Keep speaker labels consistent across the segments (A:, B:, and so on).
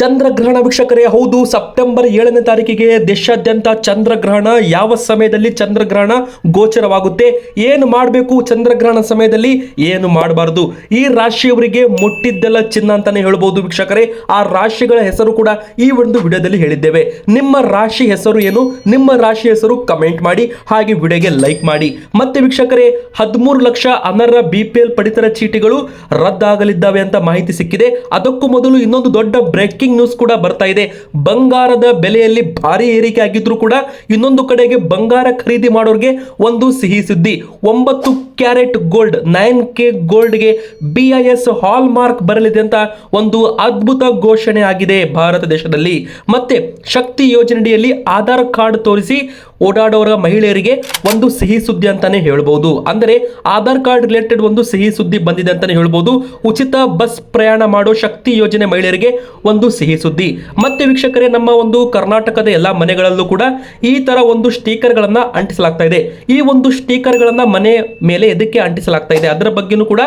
A: ಚಂದ್ರಗ್ರಹಣ ವೀಕ್ಷಕರೇ, ಹೌದು, ಸೆಪ್ಟೆಂಬರ್ ಏಳನೇ ತಾರೀಕಿಗೆ ದೇಶಾದ್ಯಂತ ಚಂದ್ರಗ್ರಹಣ. ಯಾವ ಸಮಯದಲ್ಲಿ ಚಂದ್ರಗ್ರಹಣ ಗೋಚರವಾಗುತ್ತೆ? ಏನು ಮಾಡಬೇಕು ಚಂದ್ರಗ್ರಹಣ ಸಮಯದಲ್ಲಿ? ಏನು ಮಾಡಬಾರದು? ಈ ರಾಶಿಯವರಿಗೆ ಮುಟ್ಟಿದ್ದೆಲ್ಲ ಚಿನ್ನ ಅಂತಾನೆ ಹೇಳಬಹುದು ವೀಕ್ಷಕರೇ. ಆ ರಾಶಿಗಳ ಹೆಸರು ಕೂಡ ಈ ಒಂದು ವಿಡಿಯೋದಲ್ಲಿ ಹೇಳಿದ್ದೇವೆ. ನಿಮ್ಮ ರಾಶಿ ಹೆಸರು ಏನು? ನಿಮ್ಮ ರಾಶಿ ಹೆಸರು ಕಮೆಂಟ್ ಮಾಡಿ, ಹಾಗೆ ವಿಡಿಯೋಗೆ ಲೈಕ್ ಮಾಡಿ. ಮತ್ತೆ ವೀಕ್ಷಕರೇ, ಹದಿಮೂರು ಲಕ್ಷ ಅನರ್ಹ ಬಿ ಪಿ ಪಡಿತರ ಚೀಟಿಗಳು ರದ್ದಾಗಲಿದ್ದಾವೆ ಅಂತ ಮಾಹಿತಿ ಸಿಕ್ಕಿದೆ. ಅದಕ್ಕೂ ಮೊದಲು ಇನ್ನೊಂದು ದೊಡ್ಡ ಬ್ರೇಕಿಂಗ್ ನ್ಯೂಸ್ ಕೂಡ ಬರ್ತಾ ಇದೆ. ಬಂಗಾರದ ಬೆಲೆಯಲ್ಲಿ ಭಾರಿ ಏರಿಕೆ ಆಗಿದ್ರು ಕೂಡ ಇನ್ನೊಂದು ಕಡೆಗೆ ಬಂಗಾರ ಖರೀದಿ ಮಾಡೋರಿಗೆ ಒಂದು ಸಿಹಿ ಸುದ್ದಿ. ಒಂಬತ್ತು ಕ್ಯಾರೆಟ್ ಗೋಲ್ಡ್ ನೈನ್ ಕೆ ಗೋಲ್ಡ್ಗೆ B I S hallmark ಬರಲಿದೆ ಅಂತ ಒಂದು ಅದ್ಭುತ ಘೋಷಣೆ ಆಗಿದೆ ಭಾರತ ದೇಶದಲ್ಲಿ. ಮತ್ತೆ ಶಕ್ತಿ ಯೋಜನೆಯಲ್ಲಿ ಆಧಾರ್ ಕಾರ್ಡ್ ತೋರಿಸಿ ಓಡಾಡೋರ ಮಹಿಳೆಯರಿಗೆ ಒಂದು ಸಿಹಿ ಸುದ್ದಿ ಅಂತಾನೆ ಹೇಳ್ಬೋದು. ಅಂದರೆ ಆಧಾರ್ ಕಾರ್ಡ್ ರಿಲೇಟೆಡ್ ಒಂದು ಸಿಹಿ ಸುದ್ದಿ ಬಂದಿದೆ ಅಂತಾನೆ ಹೇಳ್ಬೋದು. ಉಚಿತ ಬಸ್ ಪ್ರಯಾಣ ಮಾಡೋ ಶಕ್ತಿ ಯೋಜನೆ ಮಹಿಳೆಯರಿಗೆ ಒಂದು ಸಿಹಿ ಸುದ್ದಿ. ಮತ್ತೆ ವೀಕ್ಷಕರೇ, ನಮ್ಮ ಒಂದು ಕರ್ನಾಟಕದ ಎಲ್ಲ ಮನೆಗಳಲ್ಲೂ ಕೂಡ ಈ ತರ ಒಂದು ಸ್ಟೀಕರ್ಗಳನ್ನು ಅಂಟಿಸಲಾಗ್ತಾ ಇದೆ. ಈ ಒಂದು ಸ್ಟೀಕರ್ಗಳನ್ನು ಮನೆ ಮೇಲೆ ಎದಕ್ಕೆ ಅಂಟಿಸಲಾಗ್ತಾ ಇದೆ? ಅದರ ಬಗ್ಗೆನೂ ಕೂಡ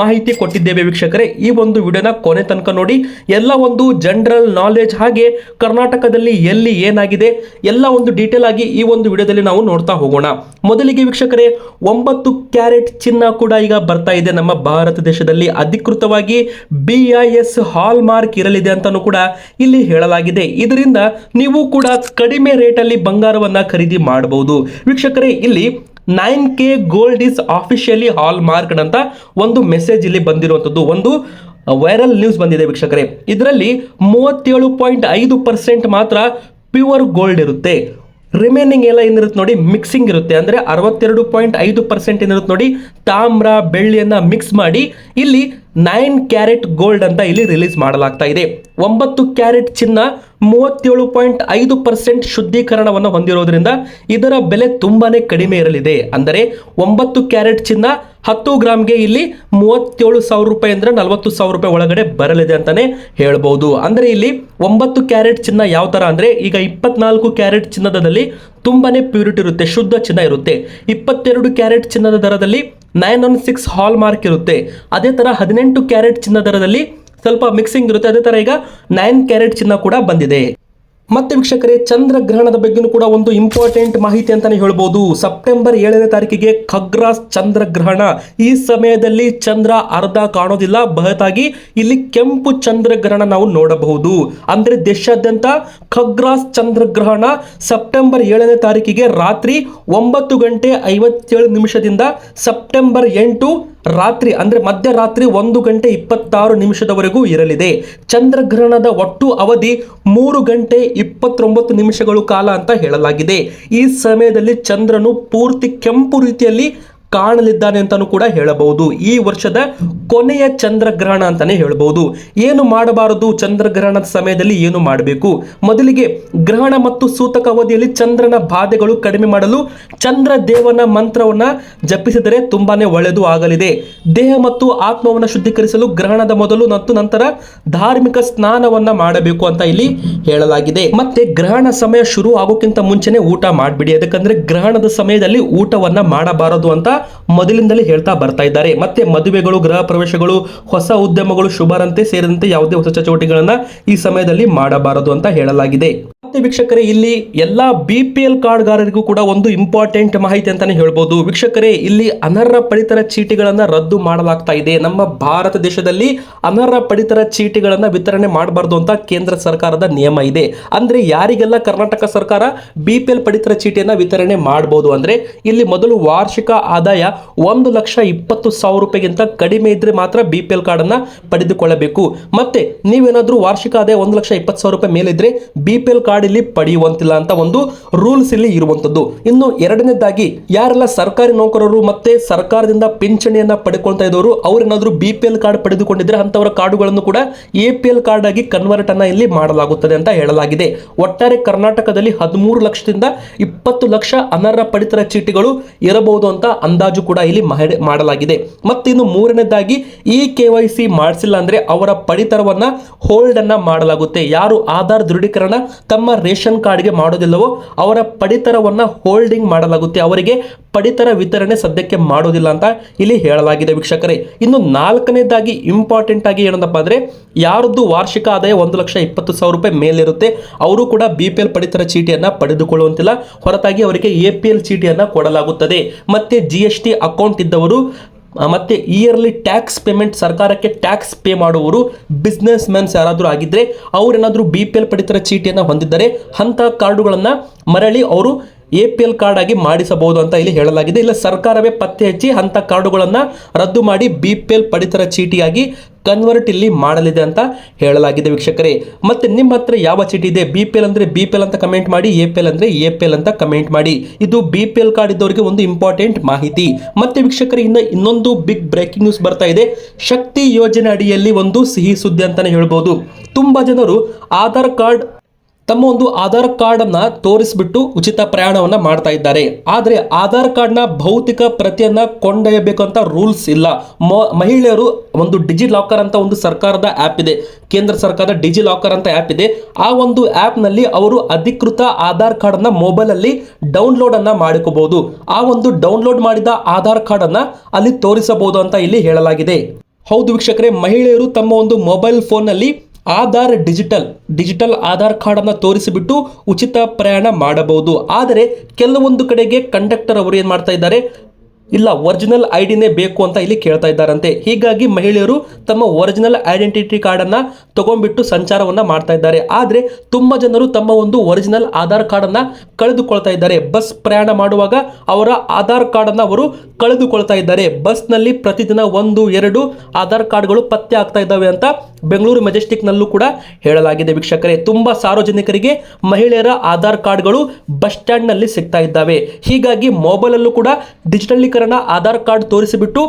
A: ಮಾಹಿತಿ ಕೊಟ್ಟಿದ್ದೇವೆ ವೀಕ್ಷಕರೇ. ಈ ಒಂದು ವಿಡಿಯೋನ ಕೊನೆ ತನಕ ನೋಡಿ. ಎಲ್ಲ ಒಂದು ಜನರಲ್ ನಾಲೆಜ್ ಹಾಗೆ ಕರ್ನಾಟಕದಲ್ಲಿ ಎಲ್ಲಿ ಏನಾಗಿದೆ? ಎಲ್ಲ ಒಂದು ಡೀಟೇಲ್ ಆಗಿ ಈ ಒಂದು ವಿಡಿಯೋದಲ್ಲಿ ನಾವು ನೋಡ್ತಾ ಹೋಗೋಣ. ಮೊದಲಿಗೆ ವೀಕ್ಷಕರೇ, ಒಂಬತ್ತು ಕ್ಯಾರೆಟ್ ಚಿನ್ನ ಕೂಡ ಈಗ ಬರ್ತಾ ಇದೆ ನಮ್ಮ ಭಾರತ ದೇಶದಲ್ಲಿ. ಅಧಿಕೃತವಾಗಿ ಬಿ ಐ ಹಾಲ್ ಮಾರ್ಕ್ ಇರಲಿದೆ ಅಂತಾನೂ ಕೂಡ ಇಲ್ಲಿ ಹೇಳಲಾಗಿದೆ. ಇದರಿಂದ ನೀವು ಕೂಡ ಕಡಿಮೆ ರೇಟಲ್ಲಿ ಬಂಗಾರವನ್ನ ಖರೀದಿ ಮಾಡಬಹುದು. ವೀಕ್ಷಕರೇ, ಇಲ್ಲಿ nine K gold is officially hallmark ಅಂತ ಒಂದು ಮೆಸೇಜ್ ಇಲ್ಲಿ ಬಂದಿರುವಂಥದ್ದು. ಒಂದು ವೈರಲ್ ನ್ಯೂಸ್ ಬಂದಿದೆ ವೀಕ್ಷಕರೇ. ಇದರಲ್ಲಿ ಮೂವತ್ತೇಳು ಪಾಯಿಂಟ್ ಐದು ಪರ್ಸೆಂಟ್ ಮಾತ್ರ ಪ್ಯೂರ್ ಗೋಲ್ಡ್ ಇರುತ್ತೆ. ರಿಮೈನಿಂಗ್ ಎಲ್ಲ ಏನಿರುತ್ತೆ ನೋಡಿ ಮಿಕ್ಸಿಂಗ್ ಇರುತ್ತೆ. ಅಂದರೆ ಅರವತ್ತೆರಡು ಪಾಯಿಂಟ್ ಐದು ಪರ್ಸೆಂಟ್ ಏನಿರುತ್ತೆ ನೋಡಿ, ತಾಮ್ರ, ಬೆಳ್ಳಿಯನ್ನು ಮಿಕ್ಸ್ ಮಾಡಿ, ಇಲ್ಲಿ ನೈನ್ ಕ್ಯಾರೆಟ್ ಗೋಲ್ಡ್ ಅಂತ ಇಲ್ಲಿ ರಿಲೀಸ್ ಮಾಡಲಾಗ್ತಾ ಇದೆ. ಒಂಬತ್ತು ಕ್ಯಾರೆಟ್ ಚಿನ್ನ, ಮೂವತ್ತೇಳು ಪಾಯಿಂಟ್ ಐದು ಪರ್ಸೆಂಟ್ ಶುದ್ಧೀಕರಣವನ್ನು ಹೊಂದಿರೋದ್ರಿಂದ ಇದರ ಬೆಲೆ ತುಂಬಾನೇ ಕಡಿಮೆ ಇರಲಿದೆ. ಅಂದರೆ ಒಂಬತ್ತು ಕ್ಯಾರೆಟ್ ಚಿನ್ನ ಹತ್ತು ಗ್ರಾಮ್ಗೆ ಇಲ್ಲಿ ಮೂವತ್ತೇಳು ಸಾವಿರ ರೂಪಾಯಿ ಅಂದ್ರೆ ನಲವತ್ತು ಸಾವಿರ ರೂಪಾಯಿ ಒಳಗಡೆ ಬರಲಿದೆ ಅಂತಾನೆ ಹೇಳ್ಬೋದು. ಅಂದರೆ ಇಲ್ಲಿ ಒಂಬತ್ತು ಕ್ಯಾರೆಟ್ ಚಿನ್ನ ಯಾವ ತರ ಅಂದ್ರೆ ಈಗ ಇಪ್ಪತ್ನಾಲ್ಕು ಕ್ಯಾರೆಟ್ ಚಿನ್ನದಲ್ಲಿ ತುಂಬಾನೇ ಪ್ಯೂರಿಟಿ ಇರುತ್ತೆ, ಶುದ್ಧ ಚಿನ್ನ ಇರುತ್ತೆ. ಇಪ್ಪತ್ತೆರಡು ಕ್ಯಾರೆಟ್ ಚಿನ್ನದ ದರದಲ್ಲಿ nine one six hallmark ಇರುತ್ತೆ. ಅದೇ ತರ ಹದಿನೆಂಟು ಕ್ಯಾರೆಟ್ ಚಿನ್ನ ದರದಲ್ಲಿ ಸ್ವಲ್ಪ ಮಿಕ್ಸಿಂಗ್ ಇರುತ್ತೆ. ಅದೇ ತರ ಈಗ ನೈನ್ ಕ್ಯಾರೆಟ್ ಚಿನ್ನ ಕೂಡ ಬಂದಿದೆ. ಮತ್ತೆ ವೀಕ್ಷಕರೇ, ಚಂದ್ರಗ್ರಹಣದ ಬಗ್ಗೆನೂ ಕೂಡ ಒಂದು ಇಂಪಾರ್ಟೆಂಟ್ ಮಾಹಿತಿ ಅಂತಾನೆ ಹೇಳ್ಬೋದು. ಸೆಪ್ಟೆಂಬರ್ ಏಳನೇ ತಾರೀಕಿಗೆ ಖಗ್ರಾಸ್ ಚಂದ್ರಗ್ರಹಣ. ಈ ಸಮಯದಲ್ಲಿ ಚಂದ್ರ ಅರ್ಧ ಕಾಣೋದಿಲ್ಲ, ಬಹತಾಗಿ ಇಲ್ಲಿ ಕೆಂಪು ಚಂದ್ರಗ್ರಹಣ ನಾವು ನೋಡಬಹುದು. ಅಂದ್ರೆ ದೇಶಾದ್ಯಂತ ಖಗ್ರಾಸ್ ಚಂದ್ರಗ್ರಹಣ ಸೆಪ್ಟೆಂಬರ್ ಏಳನೇ ತಾರೀಕಿಗೆ ರಾತ್ರಿ ಒಂಬತ್ತು ಗಂಟೆ ಐವತ್ತೇಳು ನಿಮಿಷದಿಂದ ಸೆಪ್ಟೆಂಬರ್ ಎಂಟು ರಾತ್ರಿ, ಅಂದ್ರೆ ಮಧ್ಯರಾತ್ರಿ ಒಂದು ಗಂಟೆ ಇಪ್ಪತ್ತಾರು ನಿಮಿಷದವರೆಗೂ ಇರಲಿದೆ. ಚಂದ್ರಗ್ರಹಣದ ಒಟ್ಟು ಅವಧಿ ಮೂರು ಗಂಟೆ ಇಪ್ಪತ್ತೊಂಬತ್ತು ನಿಮಿಷಗಳು ಕಾಲ ಅಂತ ಹೇಳಲಾಗಿದೆ. ಈ ಸಮಯದಲ್ಲಿ ಚಂದ್ರನು ಪೂರ್ತಿ ಕೆಂಪು ರೀತಿಯಲ್ಲಿ ಕಾಣಲಿದ್ದಾನೆ ಅಂತಾನೂ ಕೂಡ ಹೇಳಬಹುದು. ಈ ವರ್ಷದ ಕೊನೆಯ ಚಂದ್ರಗ್ರಹಣ ಅಂತಾನೆ ಹೇಳಬಹುದು. ಏನು ಮಾಡಬಾರದು? ಚಂದ್ರಗ್ರಹಣದ ಸಮಯದಲ್ಲಿ ಏನು ಮಾಡಬೇಕು? ಮೊದಲಿಗೆ ಗ್ರಹಣ ಮತ್ತು ಸೂತಕ ಅವಧಿಯಲ್ಲಿ ಚಂದ್ರನ ಬಾಧೆಗಳು ಕಡಿಮೆ ಮಾಡಲು ಚಂದ್ರ ದೇವನ ಮಂತ್ರವನ್ನ ಜಪಿಸಿದರೆ ತುಂಬಾನೇ ಒಳ್ಳೆಯದು ಆಗಲಿದೆ. ದೇಹ ಮತ್ತು ಆತ್ಮವನ್ನು ಶುದ್ಧೀಕರಿಸಲು ಗ್ರಹಣದ ಮೊದಲು ಮತ್ತು ನಂತರ ಧಾರ್ಮಿಕ ಸ್ನಾನವನ್ನ ಮಾಡಬೇಕು ಅಂತ ಇಲ್ಲಿ ಹೇಳಲಾಗಿದೆ. ಮತ್ತೆ ಗ್ರಹಣ ಸಮಯ ಶುರು ಆಗೋಕ್ಕಿಂತ ಮುಂಚೆನೆ ಊಟ ಮಾಡಿಬಿಡಿ. ಯಾಕಂದ್ರೆ ಗ್ರಹಣದ ಸಮಯದಲ್ಲಿ ಊಟವನ್ನ ಮಾಡಬಾರದು ಅಂತ ಮೊದಲಿಂದಲೇ ಹೇಳ್ತಾ ಬರ್ತಾ ಇದ್ದಾರೆ. ಮತ್ತೆ ಮದುವೆಗಳು, ಗೃಹ ಪ್ರವೇಶಗಳು, ಹೊಸ ಉದ್ಯಮಗಳು ಶುಭರಂತೆ ಸೇರಿದಂತೆ ಯಾವುದೇ ಹೊಸ ಚಟುವಟಿಕೆಗಳನ್ನು ಈ ಸಮಯದಲ್ಲಿ ಮಾಡಬಾರದು ಅಂತ ಹೇಳಲಾಗಿದೆ. ವೀಕ್ಷಕರೇ, ಇಲ್ಲಿ ಎಲ್ಲ ಬಿ ಪಿ ಎಲ್ ಕಾರ್ಡ್ಗಾರರಿಗೂ ಕೂಡ ಒಂದು ಇಂಪಾರ್ಟೆಂಟ್ ಮಾಹಿತಿ ಅಂತಾನೆ ಹೇಳ್ಬೋದು. ವೀಕ್ಷಕರೇ, ಇಲ್ಲಿ ಅನರ್ಹ ಪಡಿತರ ಚೀಟಿಗಳನ್ನ ರದ್ದು ಮಾಡಲಾಗ್ತಾ ಇದೆ. ನಮ್ಮ ಭಾರತ ದೇಶದಲ್ಲಿ ಅನರ್ಹ ಪಡಿತರ ಚೀಟಿಗಳನ್ನ ವಿತರಣೆ ಮಾಡಬಾರ್ದು ಅಂತ ಕೇಂದ್ರ ಸರ್ಕಾರದ ನಿಯಮ ಇದೆ. ಅಂದ್ರೆ ಯಾರಿಗೆಲ್ಲ ಕರ್ನಾಟಕ ಸರ್ಕಾರ ಬಿ ಪಿ ಎಲ್ ಪಡಿತರ ಚೀಟಿಯನ್ನ ವಿತರಣೆ ಮಾಡಬಹುದು ಅಂದ್ರೆ ಇಲ್ಲಿ ಮೊದಲು ವಾರ್ಷಿಕ ಆದಾಯ ಒಂದು ಲಕ್ಷ ಇಪ್ಪತ್ತು ಸಾವಿರ ರೂಪಾಯಿಗಿಂತ ಕಡಿಮೆ ಇದ್ರೆ ಮಾತ್ರ ಬಿ ಪಿ ಎಲ್ ಕಾರ್ಡ್ ಅನ್ನ ಪಡೆದುಕೊಳ್ಳಬೇಕು. ಮತ್ತೆ ನೀವೇನಾದ್ರೂ ವಾರ್ಷಿಕ ಆದಾಯ ಒಂದು ಲಕ್ಷ ಇಪ್ಪತ್ತು ಸಾವಿರ ರೂಪಾಯಿ ಮೇಲಿದ್ರೆ ಬಿ ಪಿ ಎಲ್ ಕಾರ್ಡ್ ಇಲ್ಲಿ ಪಡೆಯುವಂತಿಲ್ಲ ಅಂತ ಒಂದು ರೂಲ್ಸ್ ಇಲ್ಲಿ ಇರುವಂತದ್ದು. ಇನ್ನು ಎರಡನೇದಾಗಿ, ಯಾರೆಲ್ಲ ಸರ್ಕಾರಿ ನೌಕರರು ಮತ್ತೆ ಸರ್ಕಾರದಿಂದ ಪಿಂಚಣಿಯನ್ನ ಪಡ್ಕೊಳ್ತಾ ಇದ್ದವರು, ಅವ್ರೇನಾದ್ರೂ ಬಿ ಪಿ ಎಲ್ ಕಾರ್ಡ್ ಪಡೆದುಕೊಂಡಿದ್ರೆ ಅಂತವರ ಕಾರ್ಡುಗಳನ್ನು ಕೂಡ ಎ ಪಿ ಎಲ್ ಕಾರ್ಡ್ ಆಗಿ ಕನ್ವರ್ಟ್ ಅನ್ನ ಇಲ್ಲಿ ಮಾಡಲಾಗುತ್ತದೆ ಅಂತ ಹೇಳಲಾಗಿದೆ. ಒಟ್ಟಾರೆ ಕರ್ನಾಟಕದಲ್ಲಿ ಹದಿಮೂರು ಲಕ್ಷದಿಂದ ಇಪ್ಪತ್ತು ಲಕ್ಷ ಅನರ್ಹ ಪಡಿತರ ಚೀಟಿಗಳು ಇರಬಹುದು ಅಂತ ಅಂದಾಜು ಕೂಡ ಇಲ್ಲಿ ಮಾಡಲಾಗಿದೆ. ಮತ್ತೆ ಇನ್ನು ಮೂರನೇದಾಗಿ, ಈ ಕೆ ವೈ ಸಿ ಮಾಡಿಸಿಲ್ಲ ಅಂದ್ರೆ ಅವರ ಪಡಿತರವನ್ನ ಹೋಲ್ಡ್ ಅನ್ನ ಮಾಡಲಾಗುತ್ತೆ. ಯಾರು ಆಧಾರ್ ದೃಢೀಕರಣ ತಮ್ಮ ತಮ್ಮ ರೇಷನ್ ಕಾರ್ಡ್ಗೆ ಮಾಡೋದಿಲ್ಲವೋ ಅವರ ಪಡಿತರವನ್ನು ಹೋಲ್ಡಿಂಗ್ ಮಾಡಲಾಗುತ್ತೆ. ಅವರಿಗೆ ಪಡಿತರ ವಿತರಣೆ ಸದ್ಯಕ್ಕೆ ಮಾಡೋದಿಲ್ಲ ಅಂತ ಇಲ್ಲಿ ಹೇಳಲಾಗಿದೆ ವೀಕ್ಷಕರೇ. ಇನ್ನು ನಾಲ್ಕನೇದಾಗಿ ಇಂಪಾರ್ಟೆಂಟ್ ಆಗಿ ಏನಂತಪ್ಪ ಅಂದ್ರೆ ಯಾರದ್ದು ವಾರ್ಷಿಕ ಆದಾಯ ಒಂದು ಲಕ್ಷ ಇಪ್ಪತ್ತು ಸಾವಿರ ರೂಪಾಯಿ ಮೇಲಿರುತ್ತೆ, ಅವರು ಕೂಡ ಬಿ ಪಿ ಎಲ್ ಪಡಿತರ ಚೀಟಿಯನ್ನ ಪಡೆದುಕೊಳ್ಳುವಂತಿಲ್ಲ. ಹೊರತಾಗಿ ಅವರಿಗೆ ಎ ಪಿ ಚೀಟಿಯನ್ನ ಕೊಡಲಾಗುತ್ತದೆ. ಮತ್ತೆ ಜಿ ಎಸ್ ಟಿ ಅಕೌಂಟ್ ಇದ್ದವರು ಮತ್ತೆ ಇಯರ್ಲಿ ಟ್ಯಾಕ್ಸ್ ಪೇಮೆಂಟ್ ಸರ್ಕಾರಕ್ಕೆ ಟ್ಯಾಕ್ಸ್ ಪೇ ಮಾಡುವವರು ಬಿಸ್ನೆಸ್ ಮ್ಯಾನ್ಸ್ ಯಾರಾದರೂ ಆಗಿದ್ರೆ ಅವರೇನಾದರೂ ಬಿ ಪಿ ಎಲ್ ಪಡಿತರ ಚೀಟಿಯನ್ನು ಹೊಂದಿದ್ದರೆ ಅಂಥ ಕಾರ್ಡುಗಳನ್ನು ಮರಳಿ ಅವರು ಎ ಪಿ ಎಲ್ ಕಾರ್ಡ್ ಆಗಿ ಮಾಡಿಸಬಹುದು ಅಂತ ಇಲ್ಲಿ ಹೇಳಲಾಗಿದೆ. ಇಲ್ಲ, ಸರ್ಕಾರವೇ ಪತ್ತೆ ಹಚ್ಚಿ ಅಂತ ಕಾರ್ಡುಗಳನ್ನು ರದ್ದು ಮಾಡಿ ಬಿ ಪಿ ಎಲ್ ಪಡಿತರ ಚೀಟಿಯಾಗಿ ಕನ್ವರ್ಟ್ ಇಲ್ಲಿ ಮಾಡಲಿದೆ ಅಂತ ಹೇಳಲಾಗಿದೆ ವೀಕ್ಷಕರೇ. ಮತ್ತೆ ನಿಮ್ಮ ಹತ್ರ ಯಾವ ಚೀಟಿ ಇದೆ? ಬಿ ಪಿ ಎಲ್ ಅಂದ್ರೆ ಬಿ ಪಿ ಎಲ್ ಅಂತ ಕಮೆಂಟ್ ಮಾಡಿ ಎ ಪಿ ಎಲ್ ಅಂದ್ರೆ ಎ ಪಿ ಎಲ್ ಅಂತ ಕಮೆಂಟ್ ಮಾಡಿ. ಇದು ಬಿ ಪಿ ಎಲ್ ಕಾರ್ಡ್ ಇದ್ದವರಿಗೆ ಒಂದು ಇಂಪಾರ್ಟೆಂಟ್ ಮಾಹಿತಿ. ಮತ್ತೆ ವೀಕ್ಷಕರೇ, ಇನ್ನು ಇನ್ನೊಂದು ಬಿಗ್ ಬ್ರೇಕಿಂಗ್ ನ್ಯೂಸ್ ಬರ್ತಾ ಇದೆ. ಶಕ್ತಿ ಯೋಜನೆ ಅಡಿಯಲ್ಲಿ ಒಂದು ಸಿಹಿ ಸುದ್ದಿ ಅಂತಲೇ ಹೇಳ್ಬೋದು. ತುಂಬಾ ಜನರು ಆಧಾರ್ ಕಾರ್ಡ್ ತಮ್ಮ ಒಂದು ಆಧಾರ್ ಕಾರ್ಡ್ ಅನ್ನ ತೋರಿಸ್ಬಿಟ್ಟು ಉಚಿತ ಪ್ರಯಾಣವನ್ನು ಮಾಡ್ತಾ ಇದ್ದಾರೆ. ಆದರೆ ಆಧಾರ್ ಕಾರ್ಡ್ನ ಭೌತಿಕ ಪ್ರತಿಯನ್ನು ಕೊಂಡೊಯ್ಯಬೇಕು ಅಂತ ರೂಲ್ಸ್ ಇಲ್ಲ. ಮಹಿಳೆಯರು ಒಂದು ಡಿಜಿ ಲಾಕರ್ ಅಂತ ಒಂದು ಸರ್ಕಾರದ ಆ್ಯಪ್ ಇದೆ. ಕೇಂದ್ರ ಸರ್ಕಾರದ ಡಿಜಿ ಲಾಕರ್ ಅಂತ ಆ್ಯಪ್ ಇದೆ. ಆ ಒಂದು ಆ್ಯಪ್ನಲ್ಲಿ ಅವರು ಅಧಿಕೃತ ಆಧಾರ್ ಕಾರ್ಡ್ ಮೊಬೈಲಲ್ಲಿ ಮೊಬೈಲ್ ಅಲ್ಲಿ ಡೌನ್ಲೋಡ್ ಅನ್ನ ಮಾಡಿಕೋಬಹುದು ಆ ಒಂದು ಡೌನ್ಲೋಡ್ ಮಾಡಿದ ಆಧಾರ್ ಕಾರ್ಡ್ ಅನ್ನ ಅಲ್ಲಿ ತೋರಿಸಬಹುದು ಅಂತ ಇಲ್ಲಿ ಹೇಳಲಾಗಿದೆ. ಹೌದು ವೀಕ್ಷಕರೇ, ಮಹಿಳೆಯರು ತಮ್ಮ ಒಂದು ಮೊಬೈಲ್ ಫೋನ್ನಲ್ಲಿ ಆಧಾರ್ ಡಿಜಿಟಲ್ ಡಿಜಿಟಲ್ ಆಧಾರ್ ಕಾರ್ಡನ್ನು ತೋರಿಸಿಬಿಟ್ಟು ಉಚಿತ ಪ್ರಯಾಣ ಮಾಡಬಹುದು. ಆದರೆ, ಕೆಲವೊಂದು ಕಡೆಗೆ ಕಂಡಕ್ಟರ್ ಅವರು ಏನು ಮಾಡ್ತಾ ಇದ್ದಾರೆ? ಇಲ್ಲ ಒರಿಜಿನಲ್ ಐಡಿನೇ ಬೇಕು ಅಂತ ಇಲ್ಲಿ ಕೇಳ್ತಾ ಇದ್ದಾರಂತೆ. ಹೀಗಾಗಿ ಮಹಿಳೆಯರು ತಮ್ಮ ಒರಿಜಿನಲ್ ಐಡೆಂಟಿಟಿ ಕಾರ್ಡ್ ಅನ್ನ ತಗೊಂಡ್ಬಿಟ್ಟು ಸಂಚಾರವನ್ನ ಮಾಡ್ತಾ ಇದ್ದಾರೆ. ಆದ್ರೆ ತುಂಬಾ ಜನರು ತಮ್ಮ ಒಂದು ಒರಿಜಿನಲ್ ಆಧಾರ್ ಕಾರ್ಡ್ ಅನ್ನ ಕಳೆದುಕೊಳ್ತಾ ಇದ್ದಾರೆ. ಬಸ್ ಪ್ರಯಾಣ ಮಾಡುವಾಗ ಅವರ ಆಧಾರ್ ಕಾರ್ಡ್ ಅನ್ನ ಅವರು ಕಳೆದುಕೊಳ್ತಾ ಇದ್ದಾರೆ. ಬಸ್ನಲ್ಲಿ ಪ್ರತಿದಿನ ಒಂದು, ಎರಡು ಆಧಾರ್ ಕಾರ್ಡ್ಗಳು ಪತ್ತೆ ಆಗ್ತಾ ಇದ್ದಾವೆ ಅಂತ ಬೆಂಗಳೂರು ಮೆಜೆಸ್ಟಿಕ್ ನಲ್ಲೂ ಕೂಡ ಹೇಳಲಾಗಿದೆ ವೀಕ್ಷಕರೇ. ತುಂಬಾ ಸಾರ್ವಜನಿಕರಿಗೆ ಮಹಿಳೆಯರ ಆಧಾರ್ ಕಾರ್ಡ್ಗಳು ಬಸ್ ಸ್ಟ್ಯಾಂಡ್ನಲ್ಲಿ ಸಿಗ್ತಾ ಇದ್ದಾವೆ. ಹೀಗಾಗಿ ಮೊಬೈಲ್ ಅಲ್ಲೂ ಕೂಡ ಡಿಜಿಟಲೀಕರಣ ಆಧಾರ್ ಕಾರ್ಡ್ ತೋರಿಸಿಬಿಟ್ಟು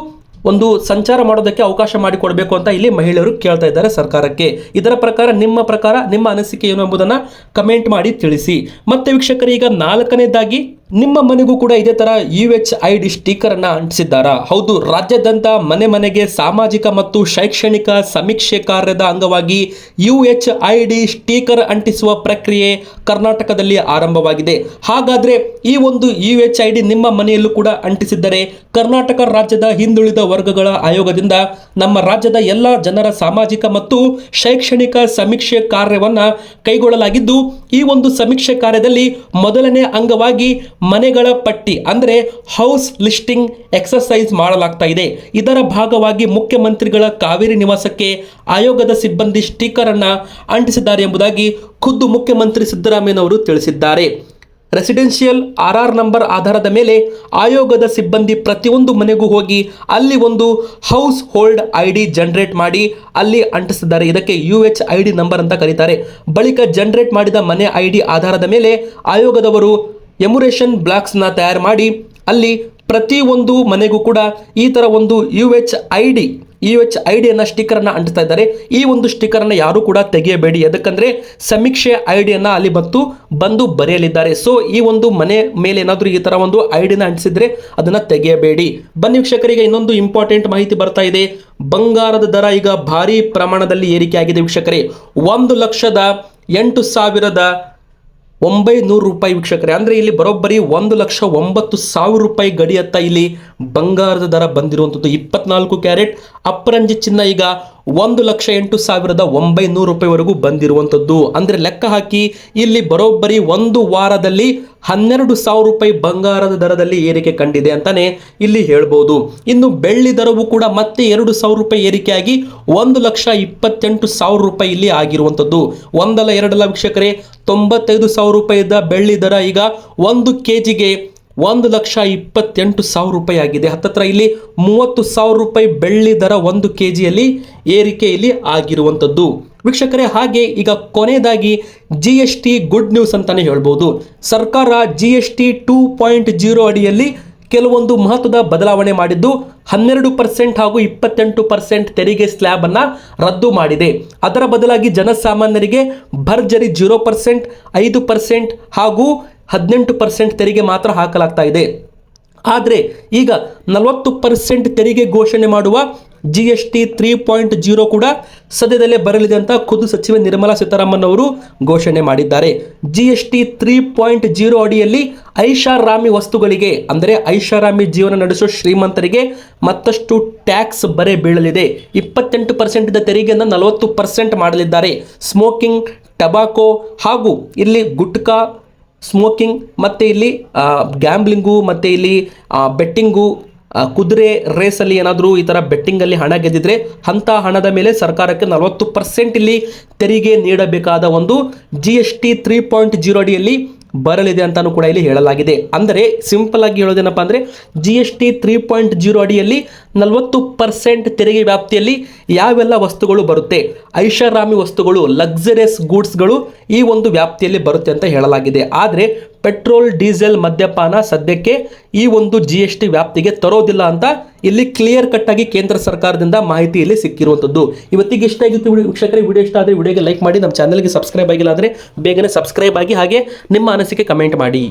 A: ಒಂದು ಸಂಚಾರ ಮಾಡೋದಕ್ಕೆ ಅವಕಾಶ ಮಾಡಿಕೊಡಬೇಕು ಅಂತ ಇಲ್ಲಿ ಮಹಿಳೆಯರು ಕೇಳ್ತಾ ಇದ್ದಾರೆ ಸರ್ಕಾರಕ್ಕೆ. ಇದರ ಪ್ರಕಾರ ನಿಮ್ಮ ಪ್ರಕಾರ ನಿಮ್ಮ ಅನಿಸಿಕೆ ಏನು ಎಂಬುದನ್ನ ಕಮೆಂಟ್ ಮಾಡಿ ತಿಳಿಸಿ. ಮತ್ತೆ ವೀಕ್ಷಕರು, ಈಗ ನಾಲ್ಕನೇದಾಗಿ ನಿಮ್ಮ ಮನೆಗೂ ಕೂಡ ಇದೇ ತರ U H I D sticker ಅನ್ನ ಅಂಟಿಸಿದ್ದಾರಾ? ಹೌದು ರಾಜ್ಯದಂತ ಮನೆ ಮನೆಗೆ ಸಾಮಾಜಿಕ ಮತ್ತು ಶೈಕ್ಷಣಿಕ ಸಮೀಕ್ಷೆ ಕಾರ್ಯದ ಅಂಗವಾಗಿ U H I D sticker ಅಂಟಿಸುವ ಪ್ರಕ್ರಿಯೆ ಕರ್ನಾಟಕದಲ್ಲಿ ಆರಂಭವಾಗಿದೆ. ಹಾಗಾದ್ರೆ ಈ ಒಂದು ಯು ಎಚ್ ಐ ಡಿ ನಿಮ್ಮ ಮನೆಯಲ್ಲೂ ಕೂಡ ಅಂಟಿಸಿದ್ದರೆ ಕರ್ನಾಟಕ ರಾಜ್ಯದ ಹಿಂದುಳಿದ ವರ್ಗಗಳ ಆಯೋಗದಿಂದ ನಮ್ಮ ರಾಜ್ಯದ ಎಲ್ಲ ಜನರ ಸಾಮಾಜಿಕ ಮತ್ತು ಶೈಕ್ಷಣಿಕ ಸಮೀಕ್ಷೆ ಕಾರ್ಯವನ್ನ ಕೈಗೊಳ್ಳಲಾಗಿದ್ದು, ಈ ಒಂದು ಸಮೀಕ್ಷೆ ಕಾರ್ಯದಲ್ಲಿ ಮೊದಲನೇ ಅಂಗವಾಗಿ ಮನೆಗಳ ಪಟ್ಟಿ ಅಂದರೆ ಹೌಸ್ ಲಿಸ್ಟಿಂಗ್ ಎಕ್ಸರ್ಸೈಸ್ ಮಾಡಲಾಗ್ತಾ ಇದೆ. ಇದರ ಭಾಗವಾಗಿ ಮುಖ್ಯಮಂತ್ರಿಗಳ ಕಾವೇರಿ ನಿವಾಸಕ್ಕೆ ಆಯೋಗದ ಸಿಬ್ಬಂದಿ ಸ್ಟಿಕರ್ ಅನ್ನ ಅಂಟಿಸಿದ್ದಾರೆ ಎಂಬುದಾಗಿ ಖುದ್ದು ಮುಖ್ಯಮಂತ್ರಿ ಸಿದ್ದರಾಮಯ್ಯನವರು ತಿಳಿಸಿದ್ದಾರೆ. ರೆಸಿಡೆನ್ಷಿಯಲ್ ಆರ್ ಆರ್ ನಂಬರ್ ಆಧಾರದ ಮೇಲೆ ಆಯೋಗದ ಸಿಬ್ಬಂದಿ ಪ್ರತಿಯೊಂದು ಮನೆಗೂ ಹೋಗಿ ಅಲ್ಲಿ ಒಂದು household I D generate ಮಾಡಿ ಅಲ್ಲಿ ಅಂಟಿಸಿದ್ದಾರೆ. ಇದಕ್ಕೆ U H I D number ಅಂತ ಕರೀತಾರೆ. ಬಳಿಕ ಜನರೇಟ್ ಮಾಡಿದ ಮನೆ ಐ ಡಿ ಆಧಾರದ ಮೇಲೆ ಆಯೋಗದವರು ಎಮುರೇಷನ್ ಬ್ಲಾಕ್ಸ್ನ ತಯಾರು ಮಾಡಿ ಅಲ್ಲಿ ಪ್ರತಿಯೊಂದು ಮನೆಗೂ ಕೂಡ ಈ ಥರ ಒಂದು U H I D, U H I ಡಿಯನ್ನು ಸ್ಟಿಕ್ಕರನ್ನು ಅಂಟಿಸ್ತಾ ಇದ್ದಾರೆ. ಈ ಒಂದು ಸ್ಟಿಕ್ಕರನ್ನು ಯಾರೂ ಕೂಡ ತೆಗೆಯಬೇಡಿ. ಯಾಕಂದರೆ ಸಮೀಕ್ಷೆ ಐ ಡಿಯನ್ನು ಅಲ್ಲಿ ಮತ್ತು ಬಂದು ಬರೆಯಲಿದ್ದಾರೆ. ಸೊ ಈ ಒಂದು ಮನೆ ಮೇಲೆ ಏನಾದರೂ ಈ ಥರ ಒಂದು ಐ ಡಿನ ಅಂಟಿಸಿದರೆ ಅದನ್ನು ತೆಗೆಯಬೇಡಿ. ಬನ್ನಿ ವೀಕ್ಷಕರಿಗೆ, ಇನ್ನೊಂದು ಇಂಪಾರ್ಟೆಂಟ್ ಮಾಹಿತಿ ಬರ್ತಾ ಇದೆ. ಬಂಗಾರದ ದರ ಈಗ ಭಾರಿ ಪ್ರಮಾಣದಲ್ಲಿ ಏರಿಕೆ ಆಗಿದೆ ವೀಕ್ಷಕರೇ. ಒಂದು ಲಕ್ಷದ ಎಂಟು ಸಾವಿರದ ಒಂಬೈನೂರು ರೂಪಾಯಿ ವೀಕ್ಷಕರೇ, ಅಂದರೆ ಇಲ್ಲಿ ಬರೋಬ್ಬರಿ ಒಂದು ಲಕ್ಷ ಒಂಬತ್ತು ಸಾವಿರ ರೂಪಾಯಿ ಗಡಿಯತ್ತ ಇಲ್ಲಿ ಬಂಗಾರದ ದರ ಬಂದಿರುವಂಥದ್ದು. ಇಪ್ಪತ್ನಾಲ್ಕು ಕ್ಯಾರೆಟ್, ಅಪರಂಜಿ ಚಿನ್ನ ಈಗ ಒಂದು ಲಕ್ಷ ಎಂಟು ಸಾವಿರದ ಒಂಬೈನೂರು ರೂಪಾಯಿವರೆಗೂ ಬಂದಿರುವಂಥದ್ದು. ಅಂದರೆ ಲೆಕ್ಕ ಹಾಕಿ ಇಲ್ಲಿ ಬರೋಬ್ಬರಿ ಒಂದು ವಾರದಲ್ಲಿ ಹನ್ನೆರಡು ಸಾವಿರ ರೂಪಾಯಿ ಬಂಗಾರದ ದರದಲ್ಲಿ ಏರಿಕೆ ಕಂಡಿದೆ ಅಂತಾನೆ ಇಲ್ಲಿ ಹೇಳ್ಬೋದು. ಇನ್ನು ಬೆಳ್ಳಿ ದರವು ಕೂಡ ಮತ್ತೆ ಎರಡು ಸಾವಿರ ರೂಪಾಯಿ ಏರಿಕೆಯಾಗಿ ಒಂದು ಲಕ್ಷ ಇಪ್ಪತ್ತೆಂಟು ಸಾವಿರ ರೂಪಾಯಿ ಇಲ್ಲಿ ಆಗಿರುವಂಥದ್ದು. ಒಂದಲ್ಲ ಎರಡಲ್ಲ ವೀಕ್ಷಕರೇ, ತೊಂಬತ್ತೈದು ಸಾವಿರ ರೂಪಾಯಿದ ಬೆಳ್ಳಿ ದರ ಈಗ ಒಂದು ಕೆ ಜಿಗೆ ಒಂದು ಲಕ್ಷ ಇಪ್ಪತ್ತೆಂಟು ಸಾವಿರ ರೂಪಾಯಿ ಆಗಿದೆ ಹತ್ತತ್ರ ಇಲ್ಲಿ ಮೂವತ್ತು ಸಾವಿರ ರೂಪಾಯಿ ಬೆಳ್ಳಿ ದರ ಒಂದು ಕೆ ಜಿಯಲ್ಲಿ ಏರಿಕೆ ಇಲ್ಲಿ ಆಗಿರುವಂಥದ್ದು. ವೀಕ್ಷಕರೇ, ಹಾಗೆ ಈಗ ಕೊನೆಯದಾಗಿ G S T good news ಅಂತಾನೆ ಹೇಳ್ಬೋದು. ಸರ್ಕಾರ G S T two point zero ಅಡಿಯಲ್ಲಿ ಕೆಲವೊಂದು ಮಹತ್ವದ ಬದಲಾವಣೆ ಮಾಡಿದ್ದು, ಹನ್ನೆರಡು ಪರ್ಸೆಂಟ್ ಹಾಗೂ ಇಪ್ಪತ್ತೆಂಟು ಪರ್ಸೆಂಟ್ ತೆರಿಗೆ ಸ್ಲ್ಯಾಬ್ ಅನ್ನ ರದ್ದು ಮಾಡಿದೆ. ಅದರ ಬದಲಾಗಿ ಜನಸಾಮಾನ್ಯರಿಗೆ ಭರ್ಜರಿ ಜೀರೋ ಪರ್ಸೆಂಟ್, ಐದು ಪರ್ಸೆಂಟ್ ಹಾಗೂ ಹದಿನೆಂಟು ಪರ್ಸೆಂಟ್ ತೆರಿಗೆ ಮಾತ್ರ ಹಾಕಲಾಗ್ತಾ ಇದೆ. ಆದರೆ ಈಗ ನಲವತ್ತು ಪರ್ಸೆಂಟ್ ತೆರಿಗೆ ಘೋಷಣೆ ಮಾಡುವ G S T three point zero ಕೂಡ ಸದ್ಯದಲ್ಲೇ ಬರಲಿದೆ ಅಂತ ಖುದ್ದು ಸಚಿವೆ ನಿರ್ಮಲಾ ಸೀತಾರಾಮನ್ ಅವರು ಘೋಷಣೆ ಮಾಡಿದ್ದಾರೆ. G S T three point zero ಅಡಿಯಲ್ಲಿ ಐಷಾರಾಮಿ ವಸ್ತುಗಳಿಗೆ, ಅಂದರೆ ಐಷಾರಾಮಿ ಜೀವನ ನಡೆಸುವ ಶ್ರೀಮಂತರಿಗೆ ಮತ್ತಷ್ಟು ಟ್ಯಾಕ್ಸ್ ಬರೆ ಬೀಳಲಿದೆ. ಇಪ್ಪತ್ತೆಂಟು ಪರ್ಸೆಂಟ್ ತೆರಿಗೆಯನ್ನು ನಲವತ್ತು ಪರ್ಸೆಂಟ್ ಮಾಡಲಿದ್ದಾರೆ. ಸ್ಮೋಕಿಂಗ್ ಟಬಾಕೋ ಹಾಗೂ ಇಲ್ಲಿ ಗುಟ್ಕಾ ಸ್ಮೋಕಿಂಗ್ ಮತ್ತು ಇಲ್ಲಿ ಗ್ಯಾಂಬ್ಲಿಂಗು ಮತ್ತು ಇಲ್ಲಿ ಬೆಟ್ಟಿಂಗು ಕುದುರೆ ರೇಸಲ್ಲಿ ಏನಾದರೂ ಈ ಥರ ಬೆಟ್ಟಿಂಗಲ್ಲಿ ಹಣ ಗೆದ್ದಿದ್ರೆ ಅಂಥ ಹಣದ ಮೇಲೆ ಸರ್ಕಾರಕ್ಕೆ ನಲವತ್ತು ಪರ್ಸೆಂಟ್ ಇಲ್ಲಿ ತೆರಿಗೆ ನೀಡಬೇಕಾದ ಒಂದು G S T three point zero ಅಡಿಯಲ್ಲಿ ಬರಲಿದೆ ಅಂತಲೂ ಕೂಡ ಇಲ್ಲಿ ಹೇಳಲಾಗಿದೆ. ಅಂದರೆ ಸಿಂಪಲ್ ಆಗಿ ಹೇಳೋದೇನಪ್ಪ ಅಂದರೆ G S T three point zero ಅಡಿಯಲ್ಲಿ ನಲವತ್ತು ಪರ್ಸೆಂಟ್ ತೆರಿಗೆ ವ್ಯಾಪ್ತಿಯಲ್ಲಿ ಯಾವೆಲ್ಲ ವಸ್ತುಗಳು ಬರುತ್ತೆ? ಐಷಾರಾಮಿ ವಸ್ತುಗಳು ಲಕ್ಸರಿಯಸ್ ಗೂಡ್ಸ್ಗಳು ಈ ಒಂದು ವ್ಯಾಪ್ತಿಯಲ್ಲಿ ಬರುತ್ತೆ ಅಂತ ಹೇಳಲಾಗಿದೆ. ಆದರೆ ಪೆಟ್ರೋಲ್, ಡೀಸೆಲ್ ಮದ್ಯಪಾನ ಸದ್ಯಕ್ಕೆ ಈ ಒಂದು ಜಿ ಎಸ್ ಟಿ ವ್ಯಾಪ್ತಿಗೆ ತರೋದಿಲ್ಲ ಅಂತ ಇಲ್ಲಿ ಕ್ಲಿಯರ್ ಕಟ್ ಆಗಿ ಕೇಂದ್ರ ಸರ್ಕಾರದಿಂದ ಮಾಹಿತಿ ಇಲ್ಲಿ ಸಿಕ್ಕಿರುವಂಥದ್ದು. ಇವತ್ತಿಗೆ ಇಷ್ಟ ಆಗಿತ್ತು ವಿಡಿಯೋ ವೀಕ್ಷಕರೇ, ವಿಡಿಯೋ ಇಷ್ಟ ಆದರೆ ವಿಡಿಯೋಗೆ ಲೈಕ್ ಮಾಡಿ, ನಮ್ಮ ಚಾನಲ್ಗೆ ಸಬ್ಸ್ಕ್ರೈಬ್ ಆಗಿಲ್ಲ ಅಂದರೆ ಬೇಗನೆ ಸಬ್ಸ್ಕ್ರೈಬ್ ಆಗಿ ಹಾಗೆ ನಿಮ್ಮ ಅನಿಸಿಕೆ ಕಮೆಂಟ್ ಮಾಡಿ.